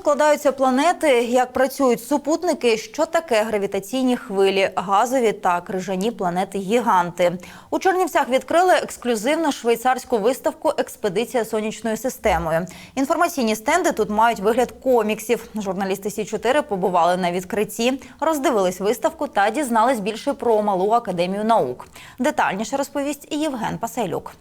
складаються планети, як працюють супутники, що таке гравітаційні хвилі, газові та крижані планети-гіганти. У Чернівцях відкрили ексклюзивну швейцарську виставку Експедиція сонячною системою. Інформаційні стенди тут мають вигляд коміксів. Журналісти Сі 4 побували на відкритті, роздивились виставку та дізнались більше про малу академію наук. Детальніше розповість Євген Пасайлюк.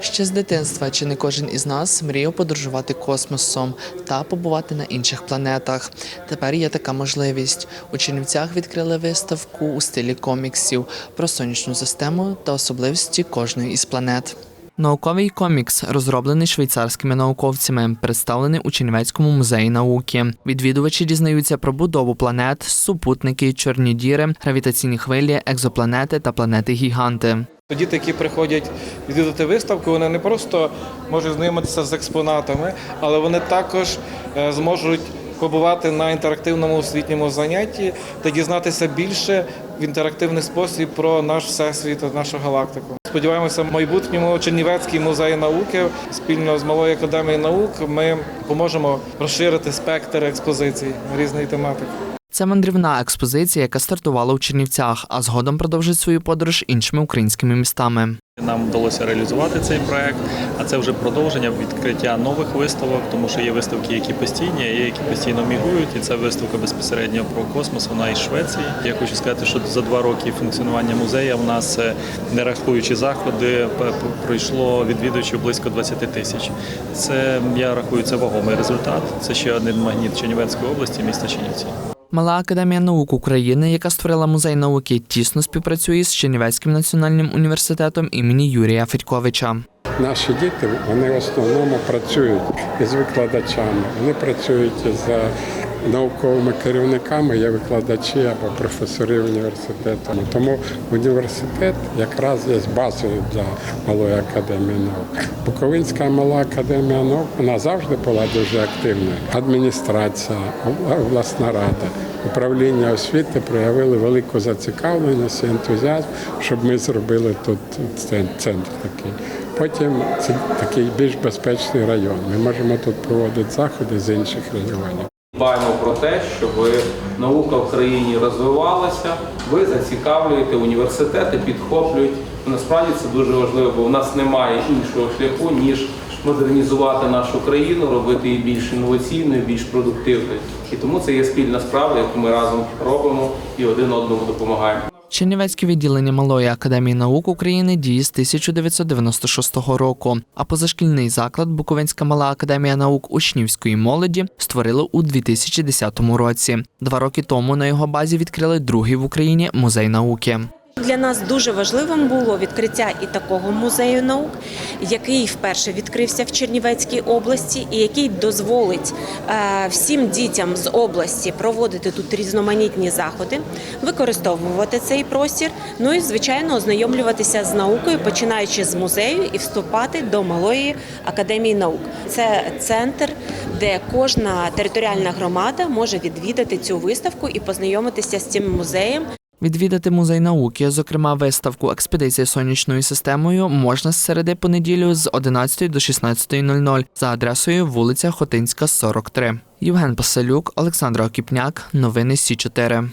Ще з дитинства чи не кожен із нас мріяв подорожувати космосом та побувати на інших планетах. Тепер є така можливість. У Чернівцях відкрили виставку у стилі коміксів про сонячну систему та особливості кожної із планет. Науковий комікс, розроблений швейцарськими науковцями, представлений у Чернівецькому музеї науки. Відвідувачі дізнаються про будову планет, супутники, чорні діри, гравітаційні хвилі, екзопланети та планети-гіганти. Діти, які приходять відвідати виставку, вони не просто можуть знайомитися з експонатами, але вони також е, зможуть побувати на інтерактивному освітньому занятті та дізнатися більше в інтерактивний спосіб про наш всесвіт, нашу галактику. Сподіваємося, в майбутньому Чернівецький музей науки спільно з малою академією наук ми поможемо розширити спектр експозицій різної тематики. Це мандрівна експозиція, яка стартувала у Чернівцях, а згодом продовжить свою подорож іншими українськими містами. Нам вдалося реалізувати цей проект, а це вже продовження відкриття нових виставок, тому що є виставки, які постійні, є які постійно мігрують. І це виставка безпосередньо про космос. Вона із Швеції. Я хочу сказати, що за два роки функціонування музею в нас, е, не рахуючи заходи, пройшло відвідувачів близько 20 тисяч. Це я рахую це вагомий результат. Це ще один магніт Чернівецької області, міста Чернівці. Мала академія наук України, яка створила музей науки, тісно співпрацює з Чернівецьким національним університетом імені Юрія Федьковича. Наші діти вони в основному працюють із викладачами, вони працюють з науковими керівниками, є викладачі або професори університету. Тому університет якраз є базою для малої академії наук. Буковинська мала академія наук вона завжди була дуже активною. Адміністрація, обласна рада, управління освіти проявили велику зацікавленість і ентузіазм, щоб ми зробили тут цен- центр такий. Потім це такий більш безпечний район. Ми можемо тут проводити заходи з інших регіонів. Дбаємо про те, щоб наука в країні розвивалася. Ви зацікавлюєте університети, підхоплюють. Насправді це дуже важливо, бо в нас немає іншого шляху ніж модернізувати нашу країну, робити її більш інноваційною, більш продуктивною. І тому це є спільна справа, яку ми разом робимо і один одному допомагаємо. Чернівецьке відділення Малої академії наук України діє з 1996 року. А позашкільний заклад Буковинська мала академія наук учнівської молоді створили у 2010 році. Два роки тому на його базі відкрили другий в Україні музей науки. Для нас дуже важливим було відкриття і такого музею наук, який вперше відкрився в Чернівецькій області, і який дозволить е, всім дітям з області проводити тут різноманітні заходи, використовувати цей простір. Ну і звичайно ознайомлюватися з наукою, починаючи з музею і вступати до малої академії наук. Це центр, де кожна територіальна громада може відвідати цю виставку і познайомитися з цим музеєм. Відвідати музей науки, зокрема виставку Експедиція сонячною системою, можна з середи по неділю з 11 до 16.00 за адресою вулиця Хотинська, 43. Євген Пасалюк, Олександр Окіпняк. Новини Сі 4